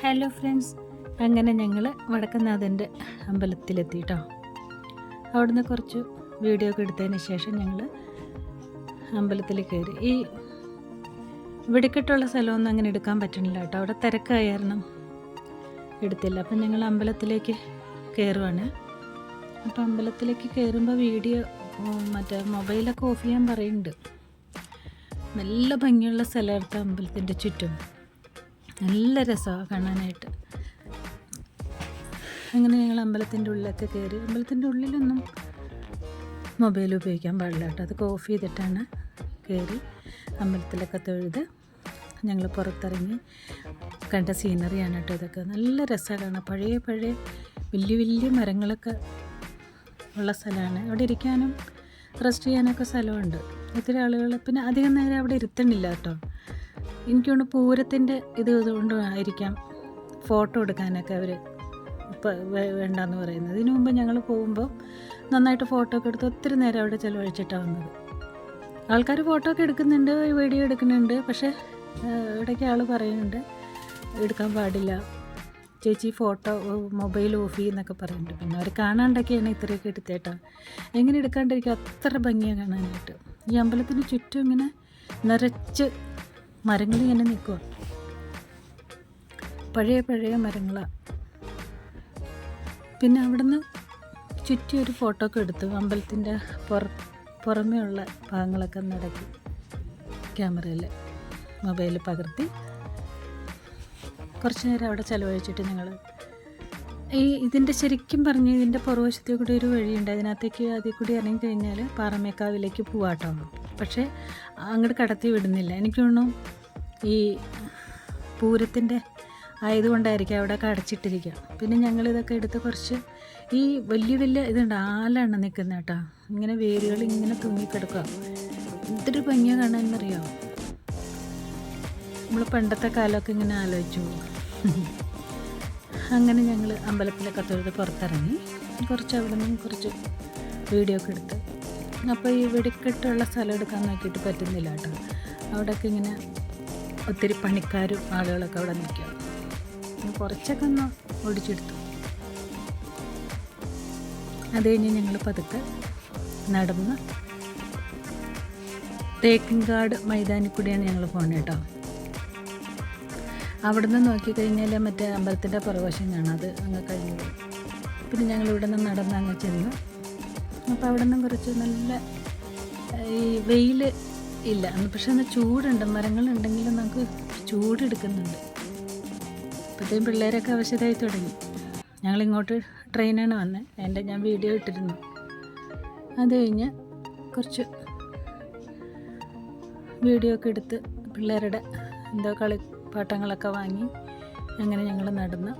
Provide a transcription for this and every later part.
Hello friends അങ്ങനെ ഞങ്ങൾ വടക്കനാഥന്റെ അമ്പലത്തിലെത്തി കേട്ടോ അവിടുന്ന് കുറച്ച് വീഡിയോ ഒക്കെ എടുത്തതിന് ശേഷം ഞങ്ങൾ അമ്പലത്തിൽ കയറി. ഈ വെടിക്കെട്ടുള്ള സ്ഥലമൊന്നും അങ്ങനെ എടുക്കാൻ പറ്റണില്ല കേട്ടോ. അവിടെ തിരക്കായിരുന്നു. എടുത്തില്ല. അപ്പം ഞങ്ങൾ അമ്പലത്തിലേക്ക് കയറുവാണ്. അപ്പോൾ അമ്പലത്തിലേക്ക് കയറുമ്പോൾ വീഡിയോ മറ്റേ മൊബൈലൊക്കെ ഓഫ് ചെയ്യാൻ പറയുന്നുണ്ട്. നല്ല ഭംഗിയുള്ള സ്ഥലമായിരുന്നു അമ്പലത്തിന്റെ ചുറ്റും. നല്ല രസമാണ് കാണാനായിട്ട്. അങ്ങനെ ഞങ്ങൾ അമ്പലത്തിന്റെ ഉള്ളിലൊക്കെ കയറി. അമ്പലത്തിന്റെ ഉള്ളിലൊന്നും മൊബൈൽ ഉപയോഗിക്കാൻ പാടില്ല കേട്ടോ. അതൊക്കെ ഓഫ് ചെയ്തിട്ടാണ് കയറി അമ്പലത്തിലൊക്കെ തൊഴുത് ഞങ്ങൾ പുറത്തിറങ്ങി കണ്ട സീനറിയാണ് കേട്ടോ ഇതൊക്കെ. നല്ല രസമാണ് പഴയ പഴയ വലിയ വലിയ മരങ്ങളൊക്കെ ഉള്ള സ്ഥലമാണ്. അവിടെ ഇരിക്കാനും റെസ്റ്റ് ചെയ്യാനൊക്കെ സ്ഥലമുണ്ട്. ഒത്തിരി ആളുകൾ പിന്നെ അധികം നേരം അവിടെ ഇരുത്തണില്ല കേട്ടോ. എനിക്ക് തോന്നുന്നു പൂരത്തിന്റെ ഇത് കൊണ്ട് ആയിരിക്കാം ഫോട്ടോ എടുക്കാനൊക്കെ അവർ ഇപ്പം വേണ്ടെന്ന് പറയുന്നത്. ഇതിനു മുമ്പ് ഞങ്ങൾ പോകുമ്പോൾ നന്നായിട്ട് ഫോട്ടോ ഒക്കെ എടുത്ത് ഒത്തിരി നേരം അവിടെ ചിലവഴിച്ചിട്ടാണ് വന്നത്. ആൾക്കാർ ഫോട്ടോ ഒക്കെ എടുക്കുന്നുണ്ട് വീഡിയോ എടുക്കുന്നുണ്ട് പക്ഷേ ഇടയ്ക്ക് ആൾ പറയുന്നുണ്ട് എടുക്കാൻ പാടില്ല. ചേച്ചി ഫോട്ടോ മൊബൈൽ ഓഫ് ചെയ്യുന്നൊക്കെ പറയുന്നുണ്ട്. പിന്നെ അവർ കാണാണ്ടൊക്കെയാണ് ഇത്രയൊക്കെ എടുത്തേട്ടാ. എങ്ങനെ എടുക്കാണ്ടിരിക്കും അത്ര ഭംഗിയാണ് കാണാനായിട്ട്. ഈ അമ്പലത്തിന് ചുറ്റും ഇങ്ങനെ നിറച്ച് മരങ്ങൾ ഇങ്ങനെ നിൽക്കുക പഴയ പഴയ മരങ്ങളാണ് പിന്നെ അവിടുന്ന് ചുറ്റി ഒരു ഫോട്ടോ ഒക്കെ എടുത്തു. അമ്പലത്തിന്റെ പുറ പുറമേ ഉള്ള ഭാഗങ്ങളൊക്കെ നടക്കി. ക്യാമറയിൽ മൊബൈലിൽ പകർത്തി. കുറച്ച് നേരം അവിടെ ചിലവഴിച്ചിട്ട് ഞങ്ങൾ ഈ ഇതിന്റെ ശരിക്കും പറഞ്ഞ് ഇതിന്റെ പുറവശത്തിൽ കൂടി ഒരു വഴിയുണ്ട്. അതിനകത്തേക്ക് അതിൽ കൂടി ഇറങ്ങി കഴിഞ്ഞാൽ പാറമേക്കാവിലേക്ക് പോവാട്ടോ. പക്ഷേ അങ്ങോട്ട് കടത്തി വിടുന്നില്ല. എനിക്ക് തോന്നുന്നു ഈ പൂരത്തിന്റെ ആയതുകൊണ്ടായിരിക്കും അവിടെ അടച്ചിട്ടിരിക്കുക പിന്നെ ഞങ്ങളിതൊക്കെ എടുത്ത് കുറച്ച് ഈ വലിയ വലിയ ഇതുണ്ട് ആലാണ് നിൽക്കുന്നത് കേട്ടോ. ഇങ്ങനെ വേരുകൾ ഇങ്ങനെ തൂങ്ങിക്കിടക്കുക. എന്തൊരു ഭംഗിയാണ് കാണാനെന്നറിയാമോ നമ്മൾ പണ്ടത്തെ കാലമൊക്കെ ഇങ്ങനെ ആലോചിച്ചു അങ്ങനെ ഞങ്ങൾ അമ്പലത്തിലൊക്കെ തൊഴുത് പുറത്തിറങ്ങി കുറച്ച് അവിടെ നിന്നും കുറച്ച് വീഡിയോ ഒക്കെ എടുത്ത് അപ്പോൾ ഈ വെടിക്കെട്ടുള്ള സ്ഥലം എടുക്കാൻ നോക്കിയിട്ട് പറ്റുന്നില്ല കേട്ടോ. അവിടെയൊക്കെ ഇങ്ങനെ ഒത്തിരി പണിക്കാരും ആളുകളൊക്കെ അവിടെ നിൽക്കുക. പിന്നെ കുറച്ചൊക്കെ ഒന്ന് ഓടിച്ചെടുത്തു അത് കഴിഞ്ഞ് ഞങ്ങൾ പതുക്കെ നടന്ന് തേക്കിൻകാട് മൈതാനിക്കൂടിയാണ് ഞങ്ങൾ പോകുന്നത് കേട്ടോ. അവിടെ നിന്ന് നോക്കിക്കഴിഞ്ഞാൽ മറ്റേ അമ്പലത്തിന്റെ പുറവശം കാണാം. അത് അങ്ങ് കഴിഞ്ഞു പിന്നെ ഞങ്ങൾ ഇവിടെ നിന്ന് നടന്ന് അങ്ങ് ചെന്നു അപ്പോൾ അവിടെ നിന്ന് കുറച്ച് നല്ല ഈ വെയിൽ ഇല്ല. പക്ഷെ അന്ന് ചൂടുണ്ട്. മരങ്ങളുണ്ടെങ്കിലും നമുക്ക് ചൂടെടുക്കുന്നുണ്ട്. അപ്പോഴത്തേക്കും പിള്ളേരൊക്കെ അവശരായി തുടങ്ങി. ഞങ്ങളിങ്ങോട്ട് ട്രെയിനാണ് വന്നത് എന്റെ ഞാൻ വീഡിയോ ഇട്ടിരുന്നു. അത് കഴിഞ്ഞ് കുറച്ച് വീഡിയോ ഒക്കെ എടുത്ത് പിള്ളേരുടെ എന്തോ കളിപ്പാട്ടങ്ങളൊക്കെ വാങ്ങി അങ്ങനെ ഞങ്ങൾ നടന്ന്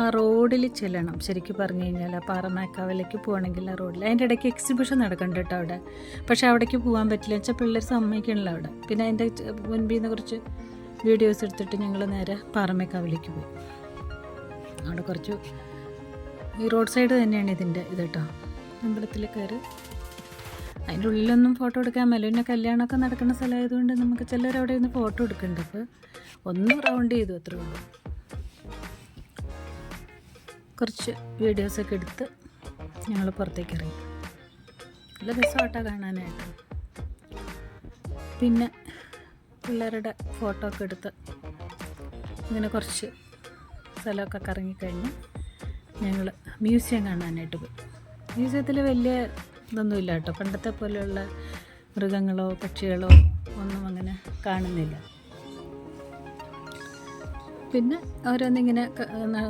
ആ റോഡിൽ ചെല്ലണം ശരിക്കും പറഞ്ഞു കഴിഞ്ഞാൽ പാറമേക്കാവിലേക്ക് പോകണമെങ്കിൽ ആ റോഡിൽ അതിന്റെ ഇടയ്ക്ക് എക്സിബിഷൻ നടക്കുന്നുണ്ട് കേട്ടോ അവിടെ. പക്ഷേ അവിടേക്ക് പോകാൻ പറ്റില്ല. വെച്ചാൽ പിള്ളേർ സമ്മതിക്കണില്ല അവിടെ. പിന്നെ അതിന്റെ മുൻപിൽ നിന്ന് കുറച്ച് വീഡിയോസ് എടുത്തിട്ട് ഞങ്ങൾ നേരെ പാറമേക്കാവിലേക്ക് പോയി. അവിടെ കുറച്ച് ഈ റോഡ് സൈഡ് തന്നെയാണ് ഇതിന്റെ ഇത് കേട്ടോ. അമ്പലത്തിൽ കയറി. അതിന്റെ ഉള്ളിലൊന്നും ഫോട്ടോ എടുക്കാൻ മേല. പിന്നെ കല്യാണമൊക്കെ നടക്കുന്ന സ്ഥലമായതുകൊണ്ട് നമുക്ക് ചിലർ അവിടെ നിന്ന് ഫോട്ടോ എടുക്കുന്നുണ്ട് അപ്പോൾ ഒന്ന് റൗണ്ട് ചെയ്തു അത്രേ ഉള്ളൂ. കുറച്ച് വീഡിയോസൊക്കെ എടുത്ത് ഞങ്ങൾ പുറത്തേക്ക് ഇറങ്ങി. നല്ല രസമായിട്ടാണ് കാണാനായിട്ട്. പിന്നെ പിള്ളേരുടെ ഫോട്ടോ ഒക്കെ എടുത്ത് ഇങ്ങനെ കുറച്ച് സ്ഥലമൊക്കെ കറങ്ങിക്കഴിഞ്ഞ് ഞങ്ങൾ മ്യൂസിയം കാണാനായിട്ട് പോയി. മ്യൂസിയത്തിൽ വലിയ ഇതൊന്നുമില്ല കേട്ടോ. പണ്ടത്തെ പോലെയുള്ള മൃഗങ്ങളോ പക്ഷികളോ ഒന്നും അങ്ങനെ കാണുന്നില്ല. പിന്നെ ഓരോന്നിങ്ങനെ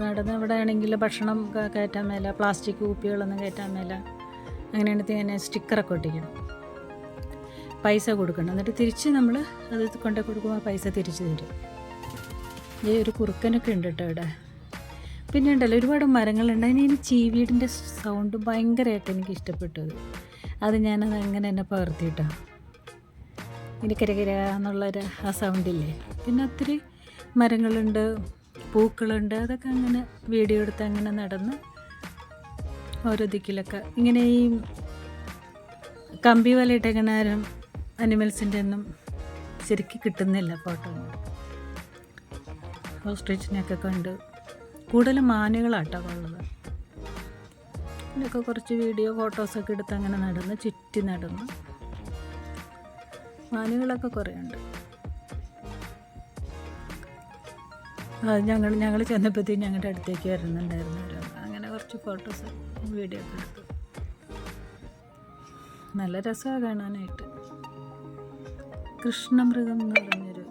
നടന്ന് ഇവിടെ ആണെങ്കിൽ ഭക്ഷണം കയറ്റാൻ മേല പ്ലാസ്റ്റിക് കുപ്പികളൊന്നും കയറ്റാൻ മേല അങ്ങനെയാണെങ്കിൽ തന്നെ സ്റ്റിക്കറൊക്കെ ഒട്ടിക്കണം. പൈസ കൊടുക്കണം. എന്നിട്ട് തിരിച്ച് നമ്മൾ അത് കൊണ്ടു കൊടുക്കുമ്പോൾ പൈസ തിരിച്ച് തരും. ഈ ഒരു കുറുക്കനൊക്കെ ഉണ്ട് കേട്ടോ ഇവിടെ പിന്നെ ഉണ്ടല്ലോ ഒരുപാട് മരങ്ങളുണ്ട്. അതിന് ഈ ചീവീടിന്റെ സൗണ്ട് ഭയങ്കരമായിട്ട് എനിക്ക് ഇഷ്ടപ്പെട്ടത്. അത് ഞാനത് അങ്ങനെ തന്നെ പകർത്തിയിട്ടോ. ഇനി കരകര എന്നുള്ളൊരു ആ സൗണ്ടില്ലേ. പിന്നെ ഒത്തിരി മരങ്ങളുണ്ട് പൂക്കളുണ്ട് അതൊക്കെ അങ്ങനെ വീഡിയോ എടുത്ത് അങ്ങനെ നടന്ന് ഓരോ ദിക്കിലൊക്കെ. ഇങ്ങനെ ഈ കമ്പി വലയിട്ടേക്കണ അനിമൽസിന്റെ ഒന്നും ശരിക്കും കിട്ടുന്നില്ല ഫോട്ടോ ഓസ്ട്രിച്ചിനെയൊക്കെ കണ്ട് കൂടുതലും മാനുകളാട്ടോ ഉള്ളത്. ഇതിനൊക്കെ കുറച്ച് വീഡിയോ ഫോട്ടോസൊക്കെ എടുത്ത് അങ്ങനെ നടന്ന് ചുറ്റി നടന്ന് മാനുകളൊക്കെ കുറേ ഉണ്ട്. ഞങ്ങൾ ഞങ്ങൾ ചെന്നപ്പോഴത്തേക്കും ഞങ്ങളുടെ അടുത്തേക്ക് വരുന്നുണ്ടായിരുന്നു. അങ്ങനെ കുറച്ച് ഫോട്ടോസ് വീഡിയോ എടുത്തു. നല്ല രസമാണ് കാണാനായിട്ട്. കൃഷ്ണമൃഗം എന്ന് പറഞ്ഞൊരു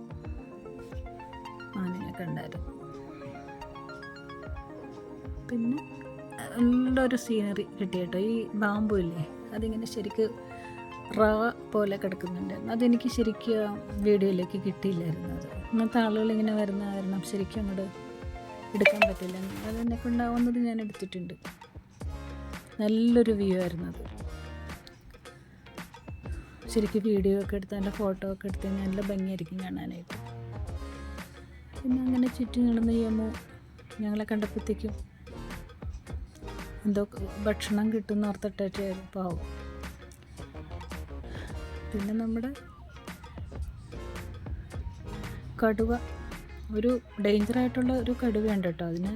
ആനയെ കണ്ടായിരുന്നു. പിന്നെ നല്ലൊരു സീനറി കിട്ടി കേട്ടോ ഈ ബാമ്പു ഇല്ലേ? അതിങ്ങനെ ശരിക്ക് റ പോലെ കിടക്കുന്നുണ്ടായിരുന്നു അതെനിക്ക് ശരിക്കും വീഡിയോയിലേക്ക് കിട്ടിയില്ലായിരുന്നു അത്. ഇന്നത്തെ ആളുകൾ ഇങ്ങനെ വരുന്ന കാരണം ശരിക്കും അങ്ങോട്ട് എടുക്കാൻ പറ്റില്ല. അതെന്നെ കൊണ്ടാവുന്നത് ഞാൻ എടുത്തിട്ടുണ്ട്. നല്ലൊരു വ്യൂ ആയിരുന്നു അത്. ശരിക്കും വീഡിയോ ഒക്കെ എടുത്ത് നല്ല ഫോട്ടോ ഒക്കെ എടുത്ത് നല്ല ഭംഗിയായിരിക്കും കാണാനായിട്ട്. പിന്നെ അങ്ങനെ ചുറ്റും നടന്ന് ചെയ്യുമ്പോൾ ഞങ്ങളെ കണ്ടപ്പോഴത്തേക്കും എന്തോ ഭക്ഷണം കിട്ടുന്ന ഓർത്തിട്ടായിട്ട് പാവം. പിന്നെ നമ്മുടെ കടുവ. ഒരു ഡേഞ്ചറായിട്ടുള്ള ഒരു കടുവയുണ്ട് കേട്ടോ. അതിന്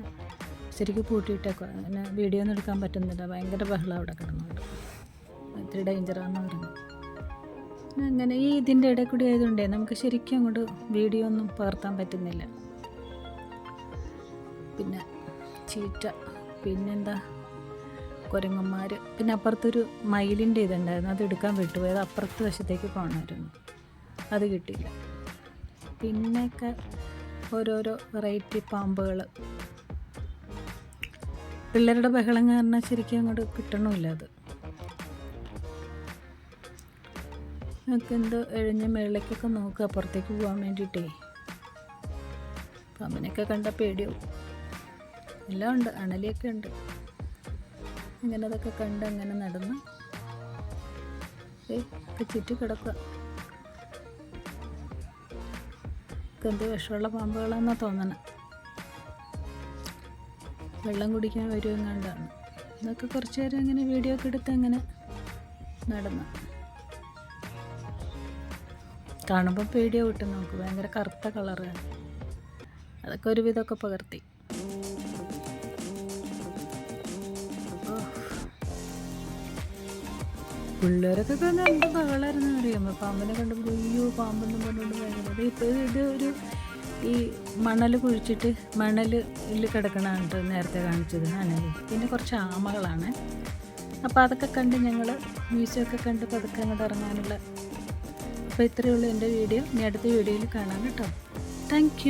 ശരിക്കും പൂട്ടിയിട്ടേക്കുക അതിന് വീഡിയോ ഒന്നും എടുക്കാൻ പറ്റുന്നില്ല. ഭയങ്കര ബഹളം അവിടെ കിടന്നുണ്ട് ഇത്തിരി ഡേഞ്ചറാണെന്ന് പിന്നെ അങ്ങനെ ഈ ഇതിന്റെ ഇടയിൽ കൂടി ആയതുകൊണ്ടേ നമുക്ക് ശരിക്കും അങ്ങോട്ട് വീഡിയോ ഒന്നും പകർത്താൻ പറ്റുന്നില്ല. പിന്നെ ചീറ്റ. പിന്നെന്താ? കുരങ്ങന്മാർ പിന്നെ അപ്പുറത്തൊരു മയിലിന്റെ ഇതുണ്ടായിരുന്നു. അത് എടുക്കാൻ വിട്ടുപോയത് അപ്പുറത്ത് വശത്തേക്ക് പോകണമായിരുന്നു അത് കിട്ടിയില്ല. പിന്നെയൊക്കെ ഓരോരോ വെറൈറ്റി പാമ്പുകൾ പിള്ളേരുടെ ബഹളം കാരണം ശരിക്കും അങ്ങോട്ട് കിട്ടണമില്ല അത്. നമുക്ക് എന്തോ എഴിഞ്ഞ മേളിലേക്കൊക്കെ നോക്കുക അപ്പുറത്തേക്ക് പോകാൻ വേണ്ടിയിട്ടേ. പാമ്പിനെയൊക്കെ കണ്ട പേടിയോ എല്ലാം ഉണ്ട്. അണലിയൊക്കെ ഉണ്ട്. അങ്ങനെ അതൊക്കെ കണ്ട് അങ്ങനെ നടന്ന് ഒക്കെ കിടക്കുക എന്ത് വിഷമുള്ള പാമ്പുകളാണെന്നാണ് തോന്നണം. വെള്ളം കുടിക്കാൻ വരുമെങ്ങാണ്ടാണ് ഇതൊക്കെ കുറച്ച് നേരം ഇങ്ങനെ വീഡിയോ ഒക്കെ എടുത്ത് അങ്ങനെ നടന്നു. കാണുമ്പോൾ പേടിയോ കിട്ടും നമുക്ക്. ഭയങ്കര കറുത്ത കളറാണ് അതൊക്കെ ഒരുവിധമൊക്കെ പകർത്തി. പിള്ളേരൊക്കെ കണ്ട് എന്ത് ബഹളായിരുന്നു അറിയാമോ പാമ്പിനെ കണ്ടപ്പോൾ അയ്യോ പാമ്പെന്നും പറഞ്ഞുകൊണ്ട് ഭയങ്കര ഇപ്പോൾ ഇത് ഒരു ഈ മണൽ കുഴിച്ചിട്ട് മണലിൽ കിടക്കണാണ് നേരത്തെ കാണിച്ചത് അനലി പിന്നെ കുറച്ച് ആമകളാണ്. അപ്പോൾ അതൊക്കെ കണ്ട് ഞങ്ങൾ മ്യൂസിയമൊക്കെ കണ്ട് പതുക്കെ അങ്ങോട്ട് ഇറങ്ങാനുള്ള അപ്പോൾ ഇത്രയേ ഉള്ളൂ എന്റെ വീഡിയോ. ഇനി അടുത്ത വീഡിയോയിൽ കാണാം കേട്ടോ. താങ്ക്